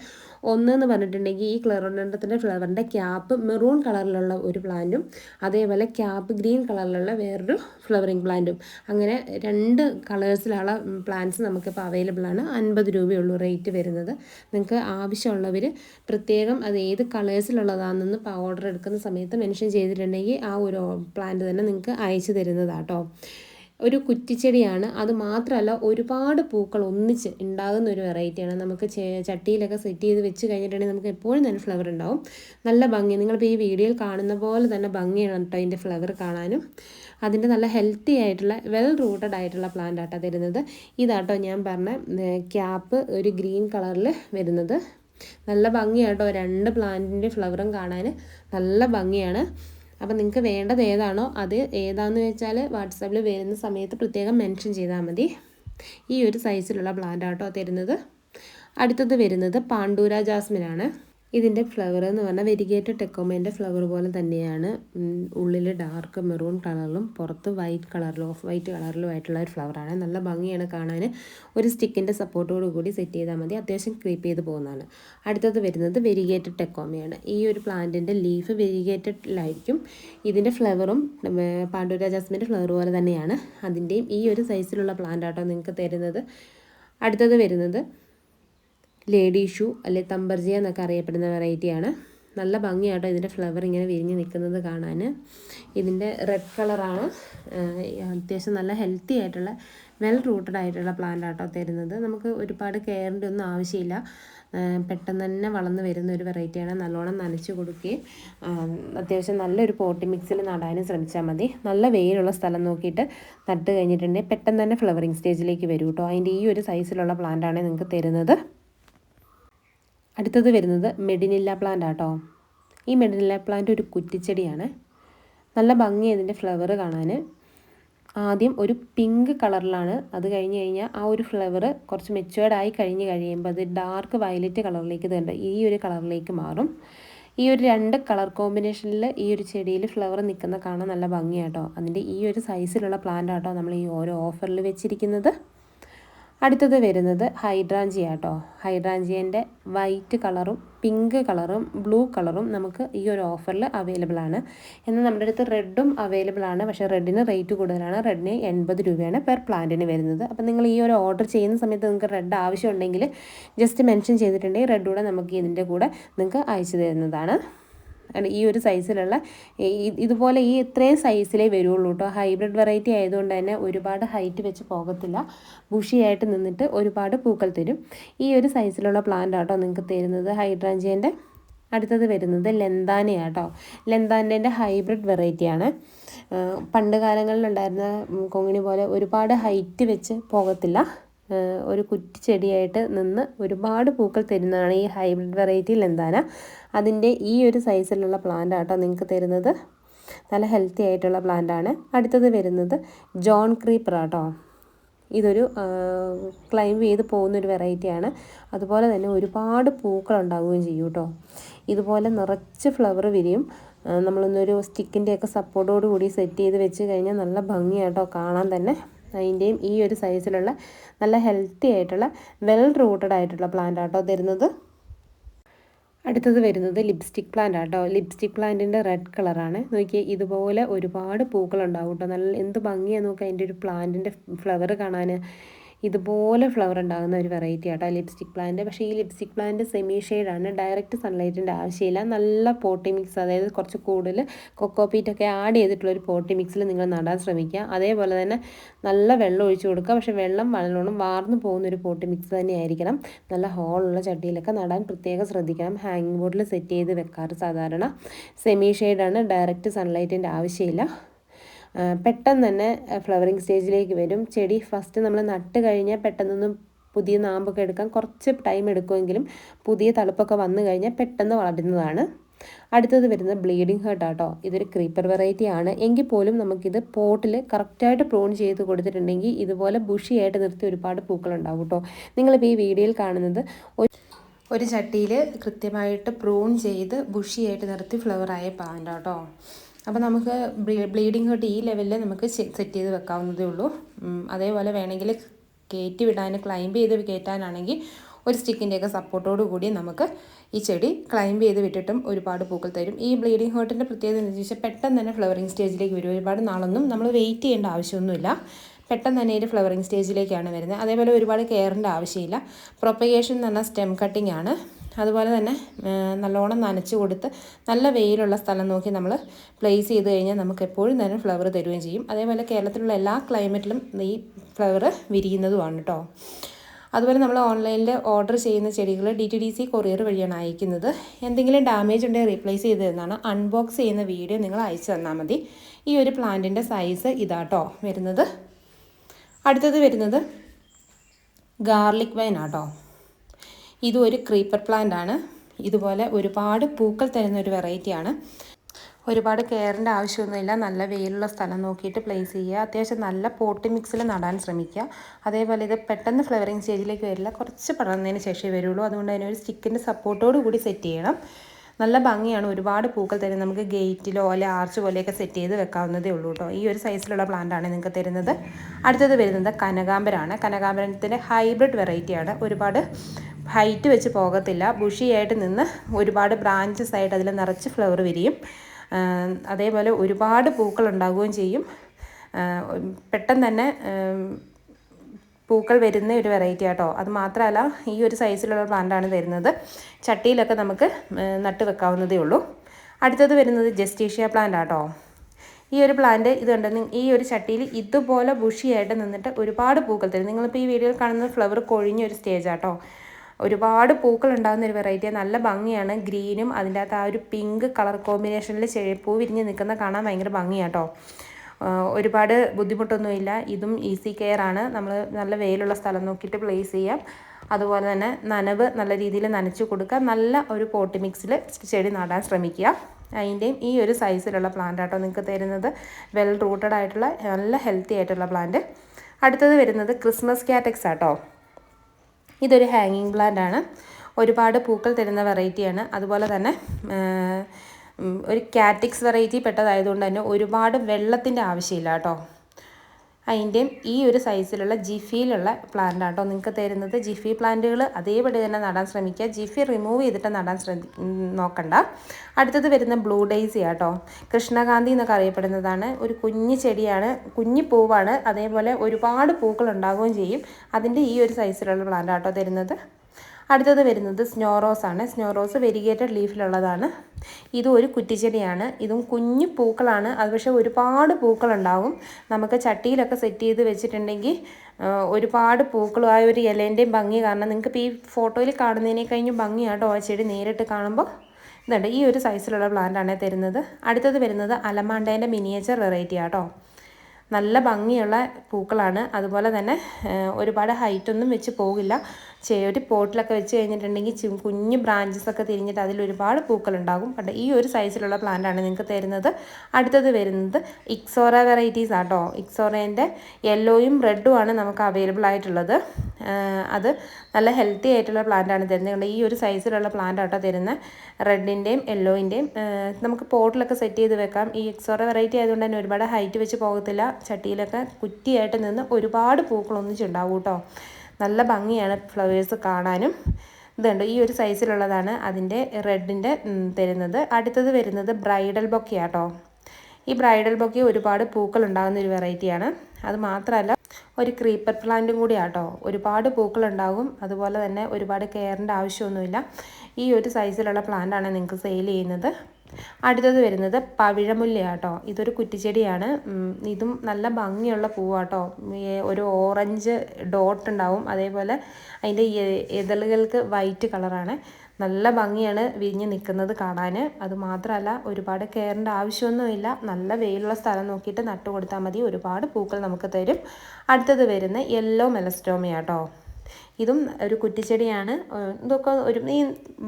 ഒന്ന് എന്ന് പറഞ്ഞിട്ടുണ്ടെങ്കിൽ ഈ ക്ലെറോഡൻഡ്രത്തിന്റെ ഫ്ലവറിന്റെ ക്യാപ്പ് മെറൂൺ കളറിലുള്ള ഒരു പ്ലാന്റും അതേപോലെ ക്യാപ്പ് ഗ്രീൻ കളറിലുള്ള വേറൊരു ഫ്ലവറിങ് പ്ലാന്റും. അങ്ങനെ രണ്ട് കളേഴ്സിലുള്ള പ്ലാന്റ്സ് നമുക്കിപ്പോൾ അവൈലബിൾ ആണ്. അൻപത് രൂപയുള്ളൂ റേറ്റ് വരുന്നത്. നിങ്ങൾക്ക് ആവശ്യമുള്ളവർ പ്രത്യേകം അത് ഏത് കളേഴ്സിലുള്ളതാണെന്ന് ഓർഡർ എടുക്കുന്ന സമയത്ത് മെൻഷൻ ചെയ്തിട്ടുണ്ടെങ്കിൽ ആ ഒരു പ്ലാന്റ് തന്നെ നിങ്ങൾക്ക് അയച്ചു തരുന്നതാട്ടോ. ഒരു കുറ്റിച്ചെടിയാണ്. അത് മാത്രമല്ല ഒരുപാട് പൂക്കൾ ഒന്നിച്ച് ഉണ്ടാകുന്ന ഒരു വെറൈറ്റിയാണ്. നമുക്ക് ചട്ടിയിലൊക്കെ സെറ്റ് ചെയ്ത് വെച്ച് കഴിഞ്ഞിട്ടുണ്ടെങ്കിൽ നമുക്ക് എപ്പോഴും തന്നെ ഫ്ലവർ ഉണ്ടാവും. നല്ല ഭംഗി. നിങ്ങളിപ്പോൾ ഈ വീഡിയോയിൽ കാണുന്ന പോലെ തന്നെ ഭംഗിയാണ് കേട്ടോ അതിന്റെ ഫ്ലവർ കാണാനും. അതിന്റെ നല്ല ഹെൽത്തി ആയിട്ടുള്ള വെൽ റൂട്ടഡ് ആയിട്ടുള്ള പ്ലാന്റ് ആട്ടോ തരുന്നത്. ഇതാട്ടോ ഞാൻ പറഞ്ഞ ക്യാപ്പ് ഒരു ഗ്രീൻ കളറിൽ വരുന്നത്. നല്ല ഭംഗിയാട്ടോ രണ്ട് പ്ലാന്റിന്റെ ഫ്ലവറും കാണാൻ നല്ല ഭംഗിയാണ്. അപ്പം നിങ്ങൾക്ക് വേണ്ടത് ഏതാണോ അത് ഏതാണെന്ന് വെച്ചാൽ വാട്സാപ്പിൽ വരുന്ന സമയത്ത് പ്രത്യേകം മെൻഷൻ ചെയ്താൽ മതി. ഈ ഒരു സൈസിലുള്ള പ്ലാന്റ് ആട്ടോ തരുന്നത്. അടുത്തത് വരുന്നത് പാണ്ഡൂര ജാസ്മിനാണ്. ഇതിന്റെ ഫ്ലവർ എന്ന് പറഞ്ഞാൽ വെരിഗേറ്റഡ് ടെക്കോമേന്റെ ഫ്ലവർ പോലെ തന്നെയാണ്. ഉള്ളിൽ ഡാർക്ക് മെറൂൺ കളറിലും പുറത്ത് വൈറ്റ് കളറിലും ഓഫ് വൈറ്റ് കളറിലും ആയിട്ടുള്ള ഒരു ഫ്ലവറാണ് നല്ല ഭംഗിയാണ് കാണാൻ ഒരു സ്റ്റിക്കിന്റെ സപ്പോർട്ടോട് കൂടി സെറ്റ് ചെയ്താൽ മതി. അത്യാവശ്യം ക്രീപ്പ് ചെയ്ത് പോകുന്നതാണ്. അടുത്തത് വരുന്നത് വെരിഗേറ്റഡ് ടെക്കോമയാണ്. ഈ ഒരു പ്ലാന്റിന്റെ ലീഫ് വെരിഗേറ്റഡിലായിരിക്കും. ഇതിന്റെ ഫ്ലവറും പാണ്ഡുര ജാസ്മിന്റെ ഫ്ലവർ പോലെ തന്നെയാണ്. അതിന്റെയും ഈ ഒരു സൈസിലുള്ള പ്ലാന്റ് ആട്ടോ നിങ്ങൾക്ക് തരുന്നത്. അടുത്തത് വരുന്നത് ലേഡി ഷൂ അല്ലെ തമ്പർജിയ എന്നൊക്കെ അറിയപ്പെടുന്ന വെറൈറ്റിയാണ്. നല്ല ഭംഗിയാട്ടോ ഇതിന്റെ ഫ്ലവർ ഇങ്ങനെ വിരിഞ്ഞ് നിൽക്കുന്നത് കാണാൻ ഇതിന്റെ റെഡ് കളറാണ്. അത്യാവശ്യം നല്ല ഹെൽത്തി ആയിട്ടുള്ള വെൽ റൂട്ടഡ് ആയിട്ടുള്ള പ്ലാന്റ് ആട്ടോ തരുന്നത്. നമുക്ക് ഒരുപാട് കെയറിന്റെ ഒന്നും ആവശ്യമില്ല. പെട്ടെന്ന് തന്നെ വളർന്നു വരുന്ന ഒരു വെറൈറ്റിയാണ് നല്ലോണം നനച്ചു കൊടുക്കുകയും അത്യാവശ്യം നല്ലൊരു പോട്ടി മിക്സിൽ നടാനും ശ്രമിച്ചാൽ മതി. നല്ല വെയിലുള്ള സ്ഥലം നോക്കിയിട്ട് നട്ട് കഴിഞ്ഞിട്ടുണ്ടെങ്കിൽ പെട്ടെന്ന് തന്നെ ഫ്ലവറിങ് സ്റ്റേജിലേക്ക് വരും കേട്ടോ അതിന്റെ ഈ ഒരു സൈസിലുള്ള പ്ലാന്റാണ് നിങ്ങൾക്ക് തരുന്നത്. അടുത്തത് വരുന്നത് മെഡിനില്ല പ്ലാന്റ് ആട്ടോ. ഈ മെഡിനില്ല പ്ലാന്റ് ഒരു കുറ്റിച്ചെടിയാണ്. നല്ല ഭംഗി അതിന്റെ ഫ്ലവർ കാണാൻ ആദ്യം ഒരു പിങ്ക് കളറിലാണ് അത് കഴിഞ്ഞ് കഴിഞ്ഞാൽ ആ ഒരു ഫ്ലവർ കുറച്ച് മെച്ചുവേർഡായി കഴിഞ്ഞ് കഴിയുമ്പോൾ അത് ഡാർക്ക് വയലറ്റ് കളറിലേക്ക് തേണ്ട ഈ ഒരു കളറിലേക്ക് മാറും. ഈ ഒരു രണ്ട് കളർ കോമ്പിനേഷനിൽ ഈ ഒരു ചെടിയിൽ ഫ്ലവർ നിൽക്കുന്ന കാണാൻ നല്ല ഭംഗിയാട്ടോ. അതിന്റെ ഈ ഒരു സൈസിലുള്ള പ്ലാന്റ് ആട്ടോ നമ്മൾ ഈ ഓരോ ഓഫറിൽ വെച്ചിരിക്കുന്നത്. അടുത്തത് വരുന്നത് ഹൈഡ്രാഞ്ചിയ കേട്ടോ ഹൈഡ്രാഞ്ചിയന്റെ വൈറ്റ് കളറും പിങ്ക് കളറും ബ്ലൂ കളറും നമുക്ക് ഈ ഒരു ഓഫറിൽ അവൈലബിൾ ആണ്. എന്നാൽ നമ്മുടെ അടുത്ത് റെഡും അവൈലബിൾ ആണ്. പക്ഷേ റെഡിന് റേറ്റ് കൂടുതലാണ്. റെഡിന് എൺപത് രൂപയാണ് പെർ പ്ലാന്റിന് വരുന്നത്. അപ്പോൾ നിങ്ങൾ ഈ ഒരു ഓർഡർ ചെയ്യുന്ന സമയത്ത് നിങ്ങൾക്ക് റെഡ് ആവശ്യമുണ്ടെങ്കിൽ ജസ്റ്റ് മെൻഷൻ ചെയ്തിട്ടുണ്ടെങ്കിൽ റെഡ് കൂടെ നമുക്ക് ഇതിന്റെ കൂടെ നിങ്ങൾക്ക് അയച്ചു തരുന്നതാണ്. ഈ ഒരു സൈസിലുള്ള ഇതുപോലെ ഈ ഇത്രയും സൈസിലേ വരുള്ളൂ കേട്ടോ ഹൈബ്രിഡ് വെറൈറ്റി ആയതുകൊണ്ട് തന്നെ ഒരുപാട് ഹൈറ്റ് വെച്ച് പോകത്തില്ല. ബുഷിയായിട്ട് നിന്നിട്ട് ഒരുപാട് പൂക്കൾ തരും. ഈ ഒരു സൈസിലുള്ള പ്ലാന്റ് ആട്ടോ നിങ്ങൾക്ക് തരുന്നത്. ഹൈഡ്രാഞ്ചിയന്റെ അടുത്തത് വരുന്നത് ലെന്താനയാട്ടോ ലെന്താന്റെ ഹൈബ്രിഡ് വെറൈറ്റിയാണ് പണ്ട് കാലങ്ങളിലുണ്ടായിരുന്ന കൊങ്ങിണി പോലെ ഒരുപാട് ഹൈറ്റ് വെച്ച് പോകത്തില്ല. ഒരു കുറ്റി ചെടിയായിട്ട് നിന്ന് ഒരുപാട് പൂക്കൾ തരുന്നതാണ് ഈ ഹൈബ്രിഡ് വെറൈറ്റി ലെന്താന. അതിന്റെ ഈ ഒരു സൈസിലുള്ള പ്ലാന്റ് ആട്ടോ നിങ്ങൾക്ക് തരുന്നത്. നല്ല ഹെൽത്തി ആയിട്ടുള്ള പ്ലാന്റ് ആണ്. അടുത്തത് വരുന്നത് ജോൺ ക്രീപ്പർ ആട്ടോ. ഇതൊരു ക്ലൈംബ് ചെയ്ത് പോകുന്നൊരു വെറൈറ്റിയാണ് അതുപോലെ തന്നെ ഒരുപാട് പൂക്കൾ ഉണ്ടാവുകയും ചെയ്യും കേട്ടോ. ഇതുപോലെ നിറച്ച് ഫ്ലവർ വിരിയും നമ്മളൊന്നൊരു സ്റ്റിക്കിന്റെയൊക്കെ സപ്പോർട്ടോട് കൂടി സെറ്റ് ചെയ്ത് വെച്ച് കഴിഞ്ഞാൽ നല്ല ഭംഗിയാട്ടോ കാണാൻ തന്നെ. അതിന്റെയും ഈ ഒരു സൈസിലുള്ള നല്ല ഹെൽത്തി ആയിട്ടുള്ള വെൽ റൂട്ടഡ് ആയിട്ടുള്ള പ്ലാന്റ് ആട്ടോ തരുന്നത്. അടുത്തത് വരുന്നത് ലിപ്സ്റ്റിക് പ്ലാന്റ് ആട്ടോ ലിപ്സ്റ്റിക് പ്ലാന്റിന്റെ റെഡ് കളറാണ് നോക്കിയാൽ ഇതുപോലെ ഒരുപാട് പൂക്കളുണ്ടാവും കേട്ടോ നല്ല എന്ത് ഭംഗിയാണ് നോക്കുക അതിന്റെ ഒരു പ്ലാന്റിന്റെ ഫ്ലവർ കാണാൻ. ഇതുപോലെ ഫ്ലവർ ഉണ്ടാകുന്ന ഒരു വെറൈറ്റി ആട്ടോ ലിപ്സ്റ്റിക് പ്ലാന്റ് പക്ഷേ ഈ ലിപ്സ്റ്റിക് പ്ലാന്റ് സെമി ഷെയ്ഡാണ് ഡയറക്റ്റ് സൺലൈറ്റിന്റെ ആവശ്യമില്ല. നല്ല പോട്ടി മിക്സ് അതായത് കുറച്ച് കൂടുതൽ കൊക്കോ പീറ്റൊക്കെ ആഡ് ചെയ്തിട്ടുള്ള ഒരു പോട്ടി മിക്സിൽ നിങ്ങൾ നടാൻ ശ്രമിക്കുക. അതേപോലെ തന്നെ നല്ല വെള്ളം ഒഴിച്ചു കൊടുക്കുക. പക്ഷേ വെള്ളം നല്ലോണം വാർന്നു പോകുന്ന ഒരു പോട്ടി മിക്സ് തന്നെയായിരിക്കണം നല്ല ഹോളുള്ള ചട്ടിയിലൊക്കെ നടാൻ പ്രത്യേകം ശ്രദ്ധിക്കണം. ഹാങ്ങിങ് ബോർഡിൽ സെറ്റ് ചെയ്ത് വെക്കാറ് സാധാരണ സെമി ഷെയ്ഡാണ് ഡയറക്റ്റ് സൺലൈറ്റിന്റെ ആവശ്യമില്ല. പെട്ടെന്ന് തന്നെ ഫ്ലവറിങ് സ്റ്റേജിലേക്ക് വരും. ചെടി ഫസ്റ്റ് നമ്മൾ നട്ട് കഴിഞ്ഞാൽ പെട്ടെന്നൊന്നും പുതിയ നാമ്പൊക്കെ എടുക്കാൻ കുറച്ച് ടൈം എടുക്കുമെങ്കിലും പുതിയ തളുപ്പൊക്കെ വന്നു കഴിഞ്ഞാൽ പെട്ടെന്ന് വളരുന്നതാണ്. അടുത്തത് വരുന്നത് ബ്ലീഡിങ് ഹേർട്ട് ആട്ടോ. ഇതൊരു ക്രീപ്പർ വെറൈറ്റി ആണ്. എങ്കിൽ പോലും നമുക്കിത് പോട്ടിൽ കറക്റ്റായിട്ട് പ്രൂൺ ചെയ്ത് കൊടുത്തിട്ടുണ്ടെങ്കിൽ ഇതുപോലെ ബുഷിയായിട്ട് നിർത്തി ഒരുപാട് പൂക്കൾ ഉണ്ടാവും കേട്ടോ നിങ്ങളിപ്പോൾ ഈ വീഡിയോയിൽ കാണുന്നത് ഒരു ചട്ടിയിൽ കൃത്യമായിട്ട് പ്രൂൺ ചെയ്ത് ബുഷിയായിട്ട് നിർത്തി ഫ്ലവറായ പ്ലാന്റ് കേട്ടോ അപ്പോൾ നമുക്ക് ബ്ലീഡിങ് തൊട്ട് ഈ ലെവലിൽ നമുക്ക് സെറ്റ് ചെയ്ത് വെക്കാവുന്നതേ ഉള്ളൂ. അതേപോലെ വേണമെങ്കിൽ കയറ്റി വിടാൻ ക്ലൈംബ് ചെയ്ത് കയറ്റാനാണെങ്കിൽ ഒരു സ്റ്റിക്കിന്റെയൊക്കെ സപ്പോർട്ടോട് കൂടി നമുക്ക് ഈ ചെടി ക്ലൈംബ് ചെയ്ത് വിട്ടിട്ടും ഒരുപാട് പൂക്കൾ തരും. ഈ ബ്ലീഡിങ് ഹേർട്ടിന്റെ പ്രത്യേകത എന്ന് വെച്ചാൽ പെട്ടെന്ന് തന്നെ ഫ്ലവറിങ് സ്റ്റേജിലേക്ക് വരും. ഒരുപാട് നാളൊന്നും നമ്മൾ വെയിറ്റ് ചെയ്യേണ്ട ആവശ്യമൊന്നുമില്ല. പെട്ടെന്ന് തന്നെ ഒരു ഫ്ലവറിങ് സ്റ്റേജിലേക്കാണ് വരുന്നത്. അതേപോലെ ഒരുപാട് കെയറിന്റെ ആവശ്യമില്ല. പ്രൊപ്പഗേഷൻ എന്ന് പറഞ്ഞാൽ സ്റ്റെം കട്ടിംഗ് ആണ്. അതുപോലെ തന്നെ നല്ലോണം നനച്ച് കൊടുത്ത് നല്ല വെയിലുള്ള സ്ഥലം നോക്കി നമ്മൾ പ്ലേസ് ചെയ്ത് കഴിഞ്ഞാൽ നമുക്ക് എപ്പോഴും തന്നെ ഫ്ലവർ തരുകയും ചെയ്യും. അതേപോലെ കേരളത്തിലുള്ള എല്ലാ ക്ലൈമറ്റിലും ഈ ഫ്ലവർ വിരിയുന്നതുമാണ് കേട്ടോ അതുപോലെ നമ്മൾ ഓൺലൈനിൽ ഓർഡർ ചെയ്യുന്ന ചെടികൾ D T D C courier വഴിയാണ് അയക്കുന്നത്. എന്തെങ്കിലും ഡാമേജ് ഉണ്ടെങ്കിൽ റീപ്ലേസ് ചെയ്ത് തന്നാണ്. അൺബോക്സ് ചെയ്യുന്ന വീഡിയോ നിങ്ങൾ അയച്ചു തന്നാൽ മതി. ഈ ഒരു പ്ലാന്റിന്റെ സൈസ് ഇതാട്ടോ വരുന്നത്. അടുത്തത് വരുന്നത് ഗാർലിക് വൈൻ ആട്ടോ ഇതും ഒരു ക്രീപ്പർ പ്ലാന്റ് ആണ്. ഇതുപോലെ ഒരുപാട് പൂക്കൾ തരുന്ന ഒരു വെറൈറ്റിയാണ് ഒരുപാട് കെയറിന്റെ ആവശ്യമൊന്നുമില്ല. നല്ല വെയിലുള്ള സ്ഥലം നോക്കിയിട്ട് പ്ലേസ് ചെയ്യുക. അത്യാവശ്യം നല്ല പോട്ടി മിക്സിൽ നടാൻ ശ്രമിക്കുക. അതേപോലെ ഇത് പെട്ടെന്ന് ഫ്ലവറിങ് സ്റ്റേജിലേക്ക് വരില്ല. കുറച്ച് പടർന്നതിന് ശേഷമേ വരുള്ളൂ. അതുകൊണ്ട് തന്നെ ഒരു സ്റ്റിക്കിന്റെ സപ്പോർട്ടോട് കൂടി സെറ്റ് ചെയ്യണം. നല്ല ഭംഗിയാണ് ഒരുപാട് പൂക്കൾ തരുന്നത്. നമുക്ക് ഗേറ്റിലോ അല്ലെ ആർച്ച് പോലെയൊക്കെ സെറ്റ് ചെയ്ത് വെക്കാവുന്നതേ ഉള്ളൂ കേട്ടോ ഈ ഒരു സൈസിലുള്ള പ്ലാന്റാണ് നിങ്ങൾക്ക് തരുന്നത്. അടുത്തത് വരുന്നത് കനകാമ്പരാണ് കനകാമ്പരത്തിന്റെ ഹൈബ്രിഡ് വെറൈറ്റിയാണ് ഒരുപാട് ഹൈറ്റ് വെച്ച് പോകത്തില്ല. ബുഷിയായിട്ട് നിന്ന് ഒരുപാട് ബ്രാഞ്ചസ് ആയിട്ട് അതിൽ നിറച്ച് ഫ്ലവർ വിരിയും. അതേപോലെ ഒരുപാട് പൂക്കൾ ഉണ്ടാവുകയും ചെയ്യും. പെട്ടെന്ന് തന്നെ പൂക്കൾ വരുന്ന ഒരു വെറൈറ്റി ആട്ടോ. അത് മാത്രമല്ല ഈ ഒരു സൈസിലുള്ള പ്ലാന്റാണ് തരുന്നത് ചട്ടിയിലൊക്കെ നമുക്ക് നട്ട് വെക്കാവുന്നതേ ഉള്ളൂ. അടുത്തത് വരുന്നത് ജസ്റ്റീഷ്യ പ്ലാന്റ് ആട്ടോ. ഈ ഒരു പ്ലാന്റ് ഇത് കണ്ട് ഈ ഒരു ചട്ടിയിൽ ഇതുപോലെ ബുഷിയായിട്ട് നിന്നിട്ട് ഒരുപാട് പൂക്കൾ തരും. നിങ്ങളിപ്പോൾ ഈ വീഡിയോയിൽ കാണുന്ന ഫ്ലവർ കൊഴിഞ്ഞ ഒരു സ്റ്റേജ് ആട്ടോ. ഒരുപാട് പൂക്കൾ ഉണ്ടാകുന്ന ഒരു വെറൈറ്റി നല്ല ഭംഗിയാണ്. ഗ്രീനും അതിന്റെ അകത്ത് ആ ഒരു പിങ്ക് കളർ കോമ്പിനേഷനിൽ പൂ വിരിഞ്ഞ് നിൽക്കുന്ന കാണാൻ ഭയങ്കര ഭംഗിയാട്ടോ ഒരുപാട് ബുദ്ധിമുട്ടൊന്നുമില്ല. ഇതും ഈസി കെയർ ആണ്. നമ്മൾ നല്ല വെയിലുള്ള സ്ഥലം നോക്കിയിട്ട് പ്ലേസ് ചെയ്യാം. അതുപോലെ തന്നെ നനവ് നല്ല രീതിയിൽ നനച്ചു കൊടുക്കുക. നല്ല ഒരു പോട്ട് മിക്സിൽ ചെടി നടാൻ ശ്രമിക്കുക. അതിന്റെയും ഈ ഒരു സൈസിലുള്ള പ്ലാന്റ് ആട്ടോ നിങ്ങൾക്ക് തരുന്നത്. വെൽ റൂട്ടഡ് ആയിട്ടുള്ള നല്ല ഹെൽത്തി ആയിട്ടുള്ള പ്ലാന്റ് അടുത്തത് വരുന്നത് ക്രിസ്മസ് കാറ്റക്സ് ആട്ടോ ഇതൊരു ഹാങ്ങിങ് പ്ലാന്റ് ആണ്. ഒരുപാട് പൂക്കൾ തരുന്ന വെറൈറ്റിയാണ് അതുപോലെ തന്നെ ഒരു കാറ്റിക്സ് വെറൈറ്റി പെട്ടതായതുകൊണ്ട് തന്നെ ഒരുപാട് വെള്ളത്തിന്റെ ആവശ്യമില്ല കേട്ടോ. അതിന്റെയും ഈ ഒരു സൈസിലുള്ള ജിഫിയിലുള്ള പ്ലാന്റ് ആട്ടോ നിങ്ങൾക്ക് തരുന്നത്. ജിഫി പ്ലാന്റുകൾ അതേപടി തന്നെ നടാൻ ശ്രമിക്കുക. ജിഫി റിമൂവ് ചെയ്തിട്ട് നടാൻ ശ്രമി നോക്കണ്ട. അടുത്തത് വരുന്ന ബ്ലൂ ഡേയ്സി ആട്ടോ. കൃഷ്ണകാന്തി എന്നൊക്കെ അറിയപ്പെടുന്നതാണ്. ഒരു കുഞ്ഞു ചെടിയാണ്. കുഞ്ഞു പൂവാണ്. അതേപോലെ ഒരുപാട് പൂക്കൾ ഉണ്ടാവുകയും ചെയ്യും. അതിന്റെ ഈ ഒരു സൈസിലുള്ള പ്ലാന്റ് ആട്ടോ തരുന്നത്. അടുത്തത് വരുന്നത് സ്നോ റോസ് ആണ്. സ്നോ റോസ് വെരിഗേറ്റഡ് ലീഫിലുള്ളതാണ്. ഇതും ഒരു കുറ്റിച്ചെടിയാണ്. ഇതും കുഞ്ഞു പൂക്കളാണ്. അത് പക്ഷേ ഒരുപാട് പൂക്കളുണ്ടാവും. നമുക്ക് ചട്ടിയിലൊക്കെ സെറ്റ് ചെയ്ത് വെച്ചിട്ടുണ്ടെങ്കിൽ ഒരുപാട് പൂക്കളും ആ ഒരു ഇലേന്റെയും ഭംഗി കാരണം നിങ്ങൾക്ക് ഈ ഫോട്ടോയിൽ കാണുന്നതിനെ കഴിഞ്ഞ് ഭംഗിയാട്ടോ ആ ചെടി നേരിട്ട് കാണുമ്പോൾ. ഇതുണ്ട്. ഈ ഒരു സൈസിലുള്ള പ്ലാന്റാണ് തരുന്നത്. അടുത്തത് വരുന്നത് അലമാണ്ടേന്റെ മിനിയേച്ചർ വെറൈറ്റി ആട്ടോ. നല്ല ഭംഗിയുള്ള പൂക്കളാണ്. അതുപോലെ തന്നെ ഒരുപാട് ഹൈറ്റൊന്നും വെച്ച് പോകില്ല. ഒരു പോട്ടിലൊക്കെ വെച്ച് കഴിഞ്ഞിട്ടുണ്ടെങ്കിൽ കുഞ്ഞു ബ്രാഞ്ചസൊക്കെ തിരിഞ്ഞിട്ട് അതിൽ ഒരുപാട് പൂക്കളുണ്ടാകും പണ്ട് ഈ ഒരു സൈസിലുള്ള പ്ലാന്റാണ് നിങ്ങൾക്ക് തരുന്നത്. അടുത്തത് വരുന്നത് ഇക്സോറ വെറൈറ്റീസ് ആട്ടോ ഇക്സോറേന്റെ യെല്ലോയും റെഡും ആണ് നമുക്ക് അവൈലബിൾ ആയിട്ടുള്ളത്. അത് നല്ല ഹെൽത്തി ആയിട്ടുള്ള പ്ലാന്റാണ് തരുന്നത്. ഈ ഒരു സൈസിലുള്ള പ്ലാന്റ് ആട്ടോ തരുന്ന റെഡിന്റെയും യെല്ലോയിന്റെയും നമുക്ക് പോട്ടിലൊക്കെ സെറ്റ് ചെയ്ത് വെക്കാം. ഈ എക്സോറ വെറൈറ്റി ആയതുകൊണ്ട് തന്നെ ഒരുപാട് ഹൈറ്റ് വെച്ച് പോകത്തില്ല. ചട്ടിയിലൊക്കെ കുറ്റിയായിട്ട് നിന്ന് ഒരുപാട് പൂക്കളൊന്നിച്ചുണ്ടാവും കേട്ടോ നല്ല ഭംഗിയാണ് ഫ്ലവേഴ്സ് കാണാനും. ഇതുണ്ട് ഈ ഒരു സൈസിലുള്ളതാണ് അതിന്റെ റെഡിന്റെ തരുന്നത്. അടുത്തത് വരുന്നത് ബ്രൈഡൽ ബൊക്കെ ആട്ടോ. ഈ ബ്രൈഡൽ ബൊക്കെ ഒരുപാട് പൂക്കൾ ഉണ്ടാകുന്ന ഒരു വെറൈറ്റിയാണ് അത് മാത്രമല്ല ഒരു ക്രീപ്പർ പ്ലാന്റും കൂടി ആട്ടോ. ഒരുപാട് പൂക്കൾ ഉണ്ടാകും അതുപോലെ തന്നെ ഒരുപാട് കെയറിന്റെ ആവശ്യമൊന്നുമില്ല. ഈ ഒരു സൈസിലുള്ള പ്ലാന്റാണ് നിങ്ങൾക്ക് സെയിൽ ചെയ്യുന്നത്. അടുത്തത് വരുന്നത് പവിഴമുല്ലയാട്ടോ. ഇതൊരു കുറ്റിച്ചെടിയാണ്. ഇതും നല്ല ഭംഗിയുള്ള പൂവാട്ടോ. ഒരു ഓറഞ്ച് ഡോട്ട് ഉണ്ടാവും. അതേപോലെ അതിന്റെ ഇതളുകൾക്ക് വൈറ്റ് കളറാണ്. നല്ല ഭംഗിയാണ് വിരിഞ്ഞ് നിൽക്കുന്നത് കാണാൻ അത് മാത്രമല്ല ഒരുപാട് കെയറിന്റെ ആവശ്യമൊന്നുമില്ല. നല്ല വെയിലുള്ള സ്ഥലം നോക്കിയിട്ട് നട്ടു കൊടുത്താൽ മതി. ഒരുപാട് പൂക്കൾ നമുക്ക് തരും. അടുത്തത് വരുന്ന യെല്ലോ മെലസ്റ്റോമയാട്ടോ. ഇതും ഒരു കുറ്റിച്ചെടിയാണ്. ഇതൊക്കെ ഒരു ഈ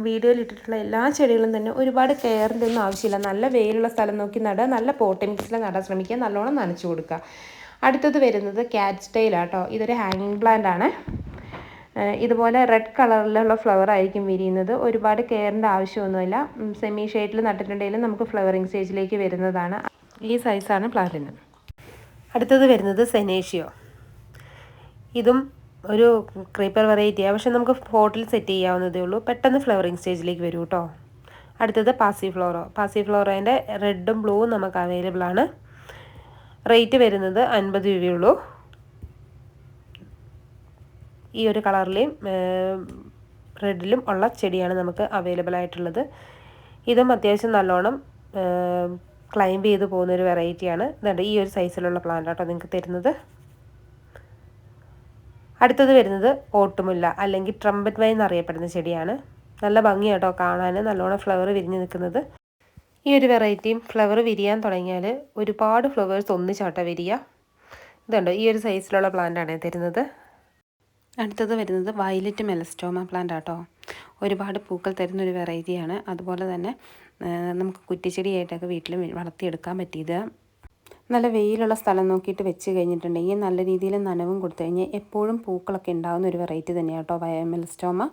വീഡിയോയിൽ ഇട്ടിട്ടുള്ള എല്ലാ ചെടികളും തന്നെ ഒരുപാട് കെയറിന്റെ ഒന്നും ആവശ്യമില്ല. നല്ല വെയിലുള്ള സ്ഥലം നോക്കി നടുക നല്ല പോട്ടി നടാൻ ശ്രമിക്കുക നല്ലോണം നനച്ചു കൊടുക്കുക. അടുത്തത് വരുന്നത് ക്യാറ്റ് സ്റ്റൈലാട്ടോ ഇതൊരു ഹാങ്ങിങ് പ്ലാന്റ് ആണ്. ഇതുപോലെ റെഡ് കളറിലുള്ള ഫ്ലവർ ആയിരിക്കും വിരിയുന്നത്. ഒരുപാട് കെയറിന്റെ ആവശ്യമൊന്നുമില്ല. സെമി ഷെയ്ഡിൽ നട്ടിട്ടുണ്ടെങ്കിലും നമുക്ക് ഫ്ലവറിങ് സ്റ്റേജിലേക്ക് വരുന്നതാണ്. ഈ സൈസാണ് പ്ലാന്റിന്. അടുത്തത് വരുന്നത് സെനേഷ്യോ. ഇതും ഒരു ക്രീപ്പർ വെറൈറ്റിയാണ് പക്ഷെ നമുക്ക് പോട്ടിൽ സെറ്റ് ചെയ്യാവുന്നതേ ഉള്ളൂ. പെട്ടെന്ന് ഫ്ലവറിങ് സ്റ്റേജിലേക്ക് വരും കേട്ടോ അടുത്തത് പാസി ഫ്ലോറോ പാസി ഫ്ലോറോന്റെ റെഡും ബ്ലൂവും നമുക്ക് അവൈലബിൾ ആണ്. റേറ്റ് വരുന്നത് അൻപത് രൂപയുള്ളൂ ഈ ഒരു കളറിലെയും റെഡിലും ഉള്ള ചെടിയാണ് നമുക്ക് അവൈലബിൾ ആയിട്ടുള്ളത്. ഇതും അത്യാവശ്യം നല്ലോണം ക്ലൈംബ് ചെയ്ത് പോകുന്ന ഒരു വെറൈറ്റിയാണ് ഇതുണ്ട് ഈ ഒരു സൈസിലുള്ള പ്ലാന്റ് ആട്ടോ നിങ്ങൾക്ക് തരുന്നത്. അടുത്തത് വരുന്നത് ഓട്ടുമുല്ല അല്ലെങ്കിൽ ട്രംപറ്റ് വൈൻ എന്നറിയപ്പെടുന്ന ചെടിയാണ്. നല്ല ഭംഗിയാട്ടോ കാണാൻ നല്ലോണം ഫ്ലവർ വിരിഞ്ഞ് നിൽക്കുന്നത്. ഈ ഒരു വെറൈറ്റിയും ഫ്ലവർ വിരിയാൻ തുടങ്ങിയാൽ ഒരുപാട് ഫ്ലവേഴ്സ് ഒന്നിച്ചാട്ടോ വിരിയ. ഇതുണ്ട് ഈ ഒരു സൈസിലുള്ള പ്ലാന്റാണ് തരുന്നത്. അടുത്തത് വരുന്നത് വയലറ്റ് മെലസ്റ്റോമ പ്ലാന്റ് ആട്ടോ. ഒരുപാട് പൂക്കൾ തരുന്ന ഒരു വെറൈറ്റിയാണ് അതുപോലെ തന്നെ നമുക്ക് കുറ്റിച്ചെടിയായിട്ടൊക്കെ വീട്ടിൽ വളർത്തിയെടുക്കാൻ പറ്റിയത്. നല്ല വെയിലുള്ള സ്ഥലം നോക്കിയിട്ട് വെച്ച് കഴിഞ്ഞിട്ടുണ്ടെങ്കിൽ നല്ല രീതിയിൽ നനവും കൊടുത്തു കഴിഞ്ഞാൽ എപ്പോഴും പൂക്കളൊക്കെ ഉണ്ടാകുന്ന ഒരു വെറൈറ്റി തന്നെയാണ് കേട്ടോ വയമെൽസ്റ്റോമ.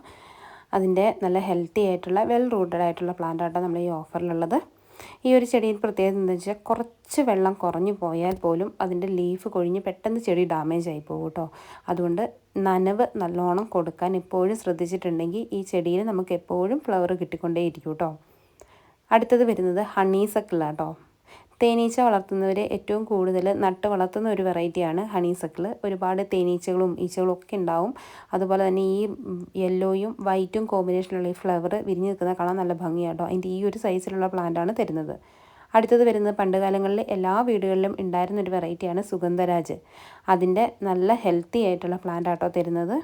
അതിന്റെ നല്ല ഹെൽത്തി ആയിട്ടുള്ള വെൽ റൂട്ടഡ് ആയിട്ടുള്ള പ്ലാന്റ് ആട്ടോ നമ്മൾ ഈ ഓഫറിലുള്ളത് ഈ ഒരു ചെടിയിൽ പ്രത്യേകത എന്താ വെച്ചാൽ കുറച്ച് വെള്ളം കുറഞ്ഞു പോയാൽ പോലും അതിന്റെ ലീഫ് കൊഴിഞ്ഞ് പെട്ടെന്ന് ചെടി ഡാമേജ് ആയി പോകും കേട്ടോ. അതുകൊണ്ട് നനവ് നല്ലോണം കൊടുക്കാൻ എപ്പോഴും ശ്രദ്ധിച്ചിട്ടുണ്ടെങ്കിൽ ഈ ചെടിയിൽ നമുക്ക് എപ്പോഴും ഫ്ലവർ കിട്ടിക്കൊണ്ടേയിരിക്കും കേട്ടോ. അടുത്തത് വരുന്നത് ഹണി സക്കിളാട്ടോ തേനീച്ച വളർത്തുന്നവർ ഏറ്റവും കൂടുതൽ നട്ട് വളർത്തുന്ന ഒരു വെറൈറ്റിയാണ് ഹണി സക്കിൾ ഒരുപാട് തേനീച്ചകളും ഈച്ചകളും ഒക്കെ ഉണ്ടാവും. അതുപോലെ തന്നെ ഈ യെല്ലോയും വൈറ്റും കോമ്പിനേഷനിലുള്ള ഈ ഫ്ലവർ വിരിഞ്ഞ് നിൽക്കുന്ന കാണാൻ നല്ല ഭംഗിയാട്ടോ. അതിന്റെ ഈ ഒരു സൈസിലുള്ള പ്ലാന്റാണ് തരുന്നത്. അടുത്തത് വരുന്നത് പണ്ട് കാലങ്ങളിൽ എല്ലാ വീടുകളിലും ഉണ്ടായിരുന്ന ഒരു വെറൈറ്റിയാണ് സുഗന്ധരാജ്. അതിന്റെ നല്ല ഹെൽത്തി ആയിട്ടുള്ള പ്ലാന്റ് ആട്ടോ തരുന്നത്.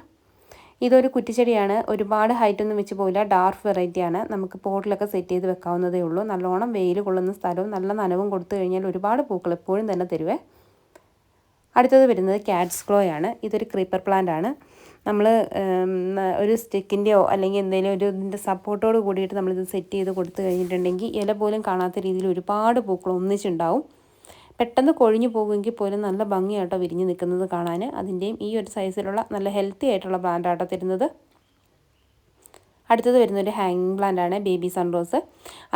ഇതൊരു കുറ്റിച്ചെടിയാണ്. ഒരുപാട് ഹൈറ്റ് ഒന്നും വെച്ച് പോയില്ല ഡാർക്ക് വെറൈറ്റിയാണ് നമുക്ക് പോട്ടിലൊക്കെ സെറ്റ് ചെയ്ത് വെക്കാവുന്നതേ ഉള്ളൂ. നല്ലോണം വെയിൽ കൊള്ളുന്ന സ്ഥലവും നല്ല നനവും കൊടുത്തു കഴിഞ്ഞാൽ ഒരുപാട് പൂക്കൾ എപ്പോഴും തന്നെ തരുവേ. അടുത്തത് വരുന്നത് ക്യാറ്റ്സ് ആണ്. ഇതൊരു ക്രീപ്പർ പ്ലാന്റ് ആണ്. നമ്മൾ ഒരു സ്റ്റിക്കിന്റെയോ അല്ലെങ്കിൽ എന്തെങ്കിലും ഒരു ഇതിന്റെ സപ്പോർട്ടോട് കൂടിയിട്ട് നമ്മളിത് സെറ്റ് ചെയ്ത് കൊടുത്തു കഴിഞ്ഞിട്ടുണ്ടെങ്കിൽ ഇല പോലും കാണാത്ത രീതിയിൽ ഒരുപാട് പൂക്കൾ ഒന്നിച്ചുണ്ടാവും. പെട്ടെന്ന് കൊഴിഞ്ഞു പോകുമെങ്കിൽ പോലും നല്ല ഭംഗിയായിട്ടോ വിരിഞ്ഞ് നിൽക്കുന്നത് കാണാൻ അതിന്റെയും ഈ ഒരു സൈസിലുള്ള നല്ല ഹെൽത്തി ആയിട്ടുള്ള പ്ലാന്റ് ആട്ടോ തരുന്നത്. അടുത്തത് വരുന്ന ഒരു ഹാങ്ങിങ് പ്ലാന്റ് ആണ് ബേബി സൺറോസ്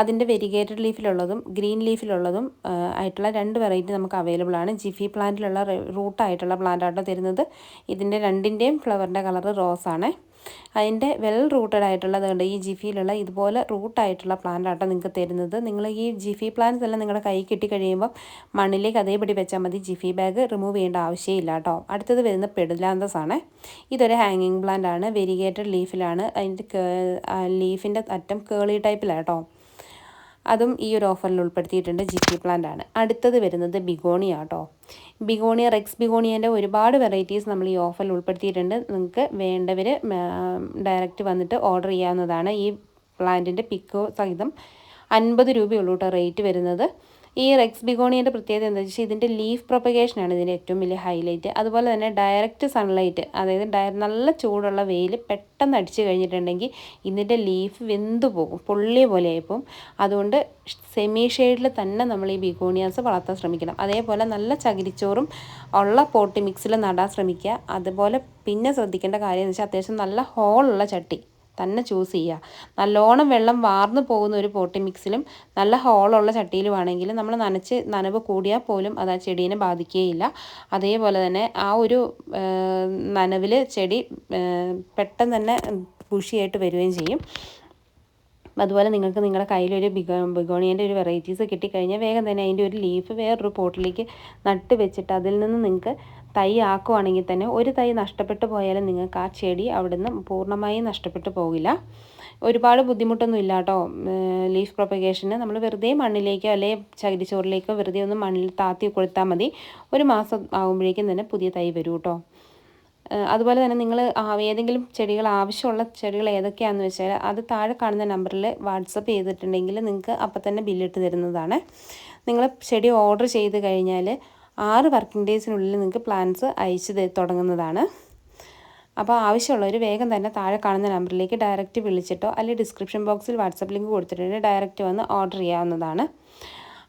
അതിന്റെ വെരിഗേറ്റഡ് ലീഫിലുള്ളതും ഗ്രീൻ ലീഫിലുള്ളതും ആയിട്ടുള്ള രണ്ട് വെറൈറ്റി നമുക്ക് അവൈലബിൾ ആണ്. ജിഫി പ്ലാന്റിലുള്ള റൂട്ടായിട്ടുള്ള പ്ലാന്റ് ആട്ടോ തരുന്നത്. ഇതിന്റെ രണ്ടിന്റെയും ഫ്ലവറിന്റെ കളർ റോസ് ആണ്. അതിന്റെ വെൽ റൂട്ടഡ് ആയിട്ടുള്ളത് കൊണ്ട്? ഈ ജിഫിയിലുള്ള ഇതുപോലെ റൂട്ടായിട്ടുള്ള പ്ലാന്റ് ആട്ടോ നിങ്ങൾക്ക് തരുന്നത്. നിങ്ങൾ ഈ ജിഫി പ്ലാന്റ്സ് എല്ലാം നിങ്ങളുടെ കൈ കിട്ടി കഴിയുമ്പോൾ മണ്ണിലേക്ക് അതേപടി വെച്ചാൽ മതി. ജിഫി ബാഗ് റിമൂവ് ചെയ്യേണ്ട ആവശ്യമില്ല കേട്ടോ. അടുത്തത് വരുന്ന പെഡുലാന്തസ് ആണ്. ഇതൊരു ഹാങ്ങിങ് പ്ലാന്റ് ആണ്. വെരിഗേറ്റഡ് ലീഫിലാണ് അതിന്റെ ലീഫിന്റെ അറ്റം കേളി ടൈപ്പിലാണ് കേട്ടോ അതും ഈ ഒരു ഓഫറിൽ ഉൾപ്പെടുത്തിയിട്ടുണ്ട് ജിഫി പ്ലാന്റ് ആണ്. അടുത്തത് വരുന്നത് ബിഗോണിയ കേട്ടോ ബിഗോണിയ റെക്സ് ബിഗോണിയന്റെ ഒരുപാട് വെറൈറ്റീസ് നമ്മൾ ഈ ഓഫറിൽ ഉൾപ്പെടുത്തിയിട്ടുണ്ട്. നിങ്ങൾക്ക് വേണ്ടവർ ഡയറക്റ്റ് വന്നിട്ട് ഓർഡർ ചെയ്യാവുന്നതാണ് ഈ പ്ലാന്റിന്റെ പിക്കോ സഹിതം അൻപത് രൂപയുള്ളൂ കേട്ടോ റേറ്റ് വരുന്നത്. ഈ റെക്സ് ബിഗോണിയന്റെ പ്രത്യേകത എന്താ വെച്ചാൽ ഇതിന്റെ ലീഫ് പ്രൊപ്പഗേഷനാണ് ഇതിന്റെ ഏറ്റവും വലിയ ഹൈലൈറ്റ് അതുപോലെ തന്നെ ഡയറക്റ്റ് സൺലൈറ്റ് അതായത് ഡയ നല്ല ചൂടുള്ള വെയിൽ പെട്ടെന്ന് അടിച്ചു കഴിഞ്ഞിട്ടുണ്ടെങ്കിൽ ഇതിന്റെ ലീഫ് വെന്തു പോകും പൊള്ളിയ പോലെ അതുകൊണ്ട് സെമി ഷെയ്ഡിൽ തന്നെ നമ്മൾ ഈ ബിഗോണിയാസ് വളർത്താൻ ശ്രമിക്കണം. അതേപോലെ നല്ല ചകിരിച്ചോറും ഉള്ള പോട്ടി മിക്സിൽ നടാൻ ശ്രമിക്കുക. അതുപോലെ പിന്നെ ശ്രദ്ധിക്കേണ്ട കാര്യം എന്ന് വെച്ചാൽ അത്യാവശ്യം നല്ല ഹോളുള്ള ചട്ടി. തന്നെ ചൂസ് ചെയ്യുക നല്ലോണം വെള്ളം വാർന്നു പോകുന്ന ഒരു പോട്ടി മിക്സിലും നല്ല ഹോളുള്ള ചട്ടിയിലും ആണെങ്കിൽ നമ്മൾ നനച്ച് നനവ് കൂടിയാൽ പോലും അത് ആ ചെടീനെ ബാധിക്കുകയില്ല അതേപോലെ തന്നെ ആ ഒരു നനവിൽ ചെടി പെട്ടെന്ന് തന്നെ ബുഷിയായിട്ട് വരികയും ചെയ്യും. അതുപോലെ നിങ്ങൾക്ക് നിങ്ങളുടെ കയ്യിലൊരു ബിഗോ ബിഗോണിയന്റെ ഒരു വെറൈറ്റീസ് കിട്ടിക്കഴിഞ്ഞാൽ വേഗം തന്നെ അതിന്റെ ഒരു ലീഫ് വേറൊരു പോട്ടിലേക്ക് നട്ട് വെച്ചിട്ട് അതിൽ നിന്ന് നിങ്ങൾക്ക് തൈ ആക്കുവാണെങ്കിൽ തന്നെ ഒരു തൈ നഷ്ടപ്പെട്ടു പോയാലും നിങ്ങൾക്ക് ആ ചെടി അവിടുന്ന് പൂർണമായും നഷ്ടപ്പെട്ടു പോകില്ല. ഒരുപാട് ബുദ്ധിമുട്ടൊന്നും ഇല്ല കേട്ടോ. ലീഫ് പ്രൊപ്പഗേഷന് നമ്മൾ വെറുതെ മണ്ണിലേക്കോ അല്ലെങ്കിൽ ചകിരിച്ചോറിലേക്കോ വെറുതെ ഒന്ന് മണ്ണിൽ താത്തി കൊടുത്താൽ മതി. ഒരു മാസം ആകുമ്പോഴേക്കും തന്നെ പുതിയ തൈ വരും കേട്ടോ. അതുപോലെ തന്നെ നിങ്ങൾ ഏതെങ്കിലും ചെടികൾ ആവശ്യമുള്ള ചെടികൾ ഏതൊക്കെയാണെന്ന് വെച്ചാൽ അത് താഴെ കാണുന്ന നമ്പറിൽ വാട്സപ്പ് ചെയ്തിട്ടുണ്ടെങ്കിൽ നിങ്ങൾക്ക് അപ്പം തന്നെ ബില്ലിട്ട് തരുന്നതാണ്. നിങ്ങൾ ചെടി ഓർഡർ ചെയ്ത് കഴിഞ്ഞാൽ ആറ് വർക്കിംഗ് ഡേയ്സിനുള്ളിൽ നിങ്ങൾക്ക് പ്ലാൻസ് അയച്ച് തുടങ്ങുന്നതാണ്. അപ്പോൾ ആവശ്യമുള്ളവർ വേഗം തന്നെ താഴെ കാണുന്ന നമ്പറിലേക്ക് ഡയറക്റ്റ് വിളിച്ചിട്ടോ അല്ലെങ്കിൽ ഡിസ്ക്രിപ്ഷൻ ബോക്സിൽ വാട്സപ്പ് ലിങ്ക് കൊടുത്തിട്ടുണ്ട് ഡയറക്റ്റ് വന്ന് ഓർഡർ ചെയ്യാവുന്നതാണ്.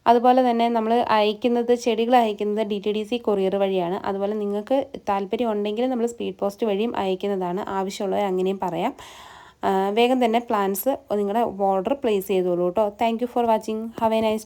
അതുപോലെ തന്നെ നമ്മൾ അയക്കുന്നത് ചെടികൾ അയക്കുന്നത് D T D C courier വഴിയാണ്. അതുപോലെ നിങ്ങൾക്ക് താല്പര്യം ഉണ്ടെങ്കിൽ നമ്മൾ സ്പീഡ് പോസ്റ്റ് വഴിയും അയക്കുന്നതാണ്. ആവശ്യമുള്ളവർ അങ്ങനെയും പറയാം. വേഗം തന്നെ പ്ലാൻസ് നിങ്ങളുടെ ഓർഡർ പ്ലേസ് ചെയ്തോളൂ കേട്ടോ. Thank for watching. Have a nice